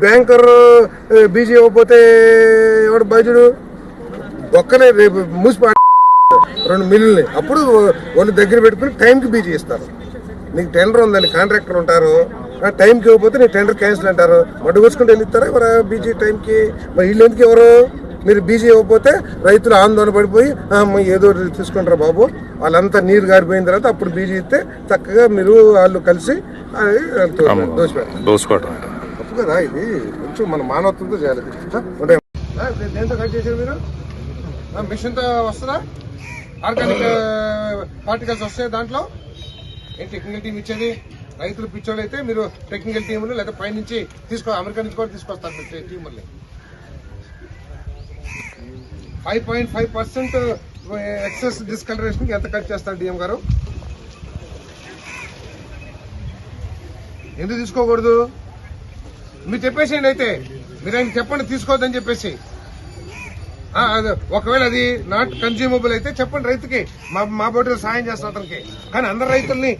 Banker BG ఇవ్వకపోతే ఎవడు బైజుడు ఒక్కనే రేపు మూసి రెండు మిల్లుల్ని. అప్పుడు వాళ్ళు దగ్గర పెట్టుకుని టైంకి బీజీ ఇస్తారు. నీకు టెండర్ ఉందని కాంట్రాక్టర్ ఉంటారు. టైంకి ఇవ్వకపోతే నీకు టెండర్ క్యాన్సిల్ అంటారు. మడ్డు కూర్చుకుంటూ వెళ్ళిస్తారా ఎవరు బీజీ టైంకి? మరి వీళ్ళు ఎందుకు ఎవరు? మీరు బీజీ ఇవ్వకపోతే రైతులు ఆందోళన పడిపోయి "ఆ, అమ్మ, ఏదో తీసుకుంటారా బాబు. వాళ్ళంతా నీరు గారిపోయిన తర్వాత అప్పుడు బీజీ ఇస్తే చక్కగా మీరు వాళ్ళు కలిసి దోసుకోవటం తప్పు కదా ఇది కొంచెం మన మానవత్వంతో చేయాలి. ఉంటాయి. దేంతో కట్ చేశారు మీరు? మిషన్తో వస్తుందా? ఆర్గానిక్ పార్టికల్స్ వస్తాయి దాంట్లో? ఏం టెక్నికల్ టీం ఇచ్చేది? రైతులు పిచ్చోళ్ళు అయితే మీరు టెక్నికల్ టీములు లేదా పైనుంచి తీసుకో అమెరికా నుంచి కూడా తీసుకొస్తారు మీరు team five point five percent excess discolouration ఎంత కట్ చేస్తారు డిఎం గారు? ఎందుకు తీసుకోకూడదు? మీరు చెప్పేసేయండి అయితే. మీరు ఆయన చెప్పండి తీసుకోవద్దని చెప్పేసి. ఒకవేళ అది నాట్ కన్జ్యూమబుల్ అయితే చెప్పండి రైతుకి. మా మా బోటర్ సాయం చేస్తాం అతనికి. కానీ అందరు రైతుల్ని